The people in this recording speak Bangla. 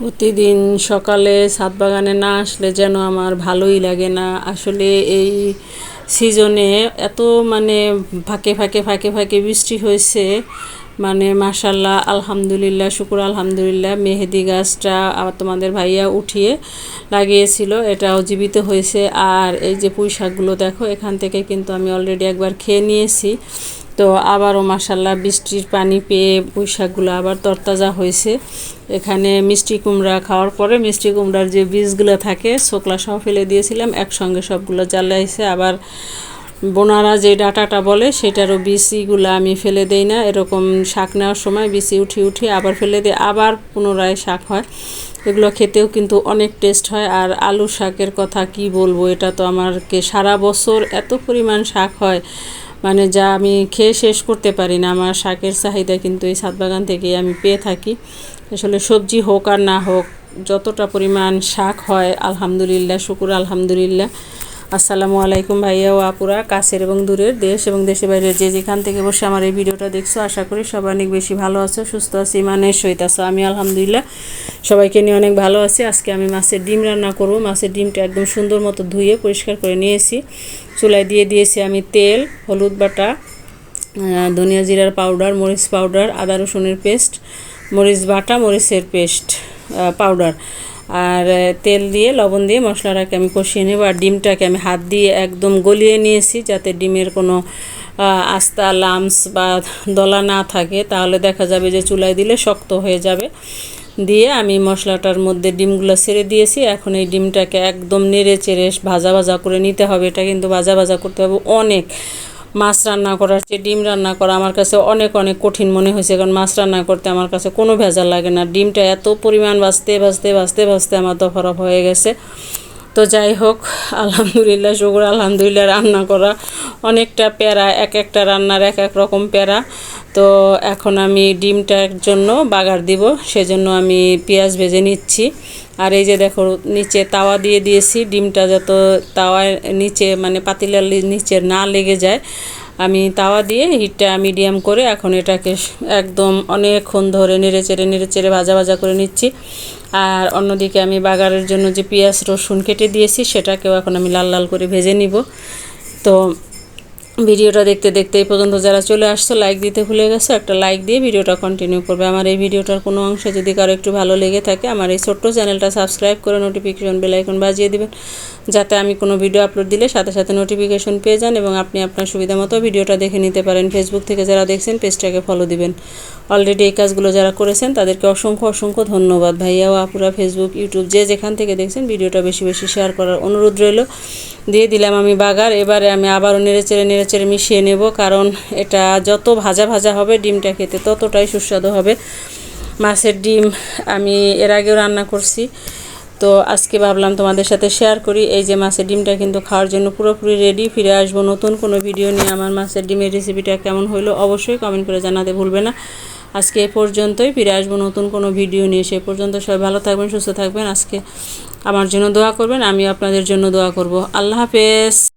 প্রতিদিন সকালে ছাদ বাগানে না আসলে যেন আমার ভালোই লাগে না। আসলে এই সিজনে এত মানে ফাঁকে ফাঁকে ফাঁকে ফাঁকে বৃষ্টি হয়েছে। মানে মাশাল্লাহ আলহামদুলিল্লাহ, শুকুর আলহামদুলিল্লাহ, মেহেদি গাছটা আবার তোমাদের ভাইয়া উঠিয়ে লাগিয়েছিল, এটাও জীবিত হয়েছে। আর এই যে পুঁই শাকগুলো দেখো, এখান থেকে কিন্তু আমি অলরেডি একবার খেয়ে নিয়েছি। তো আবারও মাসাল্লাহ বৃষ্টির পানি পেয়ে পুঁই শাকগুলো আবার তরতাজা হয়েছে। এখানে মিষ্টি কুমড়া খাওয়ার পরে মিষ্টি কুমড়ার যে বীজগুলো থাকে শোকলা সহ ফেলে দিয়েছিলাম, একসঙ্গে সবগুলো জ্বালাইছে। আবার বোনারা যে ডাটাটা বলে, সেটারও বিসিগুলো আমি ফেলে দেই না। এরকম শাক নেওয়ার সময় বিসি উঠি উঠি আবার ফেলে দিই, আবার পুনরায় শাক হয়। এগুলো খেতেও কিন্তু অনেক টেস্ট হয়। আর আলু শাকের কথা কি বলব, এটা তো আমারকে সারা বছর এত পরিমাণ শাক হয়। মানে যা আমি খেয়ে শেষ করতে পারি না, আমার শাকের চাহিদা কিন্তু এই ছাদ বাগান থেকেই আমি পেয়ে থাকি। আসলে সবজি হোক আর না হোক, যতটা পরিমাণ শাক হয়, আলহামদুলিল্লাহ, শুকুর আলহামদুলিল্লাহ। আসসালামু আলাইকুম ভাইয়া ও আপুরা, কাছের এবং দূরের দেশ এবং দেশে বাইরের যে যেখান থেকে বসে আমার এই ভিডিওটা দেখছ, আশা করি সবাই অনেক বেশি ভালো আছো, সুস্থ আছি ইমানের সহিত আছো। আমি আলহামদুলিল্লাহ সবাইকে নিয়ে অনেক ভালো আছি। আজকে আমি মাছের ডিম রান্না করব। মাছের ডিমটা একদম সুন্দর মতো ধুয়ে পরিষ্কার করে নিয়েছি। চুলায় দিয়ে দিয়েছি আমি তেল, হলুদ বাটা ধনিয়া জিরার পাউডার, মরিচ পাউডার, আদা রসুনের পেস্ট, মরিচ বাটা, মরিচের পেস্ট পাউডার। আর তেল দিয়ে, লবণ দিয়ে মশলাটাকে আমি কষিয়ে নেব আর ডিমটাকে আমি হাত দিয়ে একদম গলিয়ে নিয়েছি যাতে ডিমের কোনো আস্তা, লামস বা দলা না থাকে। তাহলে দেখা যাবে যে চুলায় দিলে শক্ত হয়ে যাবে। দিয়ে আমি মশলাটার মধ্যে ডিমগুলো ছেড়ে দিয়েছি। এখন এই ডিমটাকে একদম নেড়ে চেড়ে ভাজা ভাজা করে নিতে হবে। এটা কিন্তু ভাজা ভাজা করতে হবে অনেক। মাছ রান্না করার চেয়ে ডিম রান্না করা আমার কাছে অনেক অনেক কঠিন মনে হয়েছে, কারণ মাছ রান্না করতে আমার কাছে কোনো ভেজাল লাগে না। ডিমটা এত পরিমাণ বাঁচতে বাঁচতে বাঁচতে বাঁচতে আমার দফারফ হয়ে গেছে। তো যাই হোক, আলহামদুলিল্লাহ, শুকুর, আলহামদুলিল্লাহ, রান্না করা অনেকটা প্যারা, এক একটা রান্নার এক এক রকম প্যারা। তো এখন আমি ডিমটার জন্য বাগার দিব, সেজন্য আমি পেঁয়াজ ভেজে নিচ্ছি। আর এই যে দেখো, নিচে তাওয়া দিয়ে দিয়েছি, ডিমটা যত তাওয়ার নিচে মানে পাতিলার নিচে না লেগে যায়, আমি তাওয়া দিয়ে হিটটা মিডিয়াম করে এখন এটাকে একদম অনেকক্ষণ ধরে নেড়ে চেড়ে নেড়ে চেড়ে ভাজা ভাজা করে নিচ্ছি। আর অন্যদিকে আমি বাগারের জন্য যে পেঁয়াজ রসুন কেটে দিয়েছি, সেটাকেও এখন আমি লাল লাল করে ভেজে নিব। তো ভিডিওটা দেখতে দেখতে এই পর্যন্ত যারা চলে আসছো লাইক দিতে ভুলে গেছো, একটা লাইক দিয়ে ভিডিওটা কন্টিনিউ করবে। আমার এই ভিডিওটার কোনো অংশে যদি কারও একটু ভালো লেগে থাকে, আমার এই ছোট্ট চ্যানেলটা সাবস্ক্রাইব করে নোটিফিকেশন বেলাইকন বাজিয়ে দিবেন, যাতে আমি কোনো ভিডিও আপলোড দিলে সাথে সাথে নোটিফিকেশন পেয়ে যান এবং আপনি আপনার সুবিধা মতো ভিডিওটা দেখে নিতে পারেন। ফেসবুক থেকে যারা দেখছেন পেজটাকে ফলো দিবেন। অলরেডি এই কাজগুলো যারা করেছেন, তাদেরকে অসংখ্য অসংখ্য ধন্যবাদ। ভাইয়া ও আপুরা ফেসবুক ইউটিউব যে যেখান থেকে দেখছেন, ভিডিওটা বেশি বেশি শেয়ার করার অনুরোধ রইল। দিয়ে দিলাম আমি বাগার, এবারে আমি আবারও নেড়ে চেড়ে নেড়ে চেড়ে মিশিয়ে নেব, কারণ এটা যত ভাজা ভাজা হবে ডিমটা খেতে ততটাই সুস্বাদু হবে। মাছের ডিম আমি এর আগেও রান্না করছি। তো আজকে ভাবলাম তোমাদের সাথে শেয়ার করি, এই যে মাছের ডিমটা কিন্তু খাওয়ার জন্য পুরোপুরি রেডি ফিরে আসব নতুন কোনো ভিডিও নিয়ে আমার মাছের ডিমের রেসিপিটা কেমন হলো অবশ্যই কমেন্ট করে জানাতে ভুলবে না। আজকে এ পর্যন্তই, ফিরে আসব নতুন কোনো ভিডিও নিয়ে, সে পর্যন্ত সবাই ভালো থাকবেন, সুস্থ থাকবেন। আজকে আমার জন্য দোয়া করবেন আমি আপনাদের জন্য দোয়া করব। আল্লাহ হাফেজ!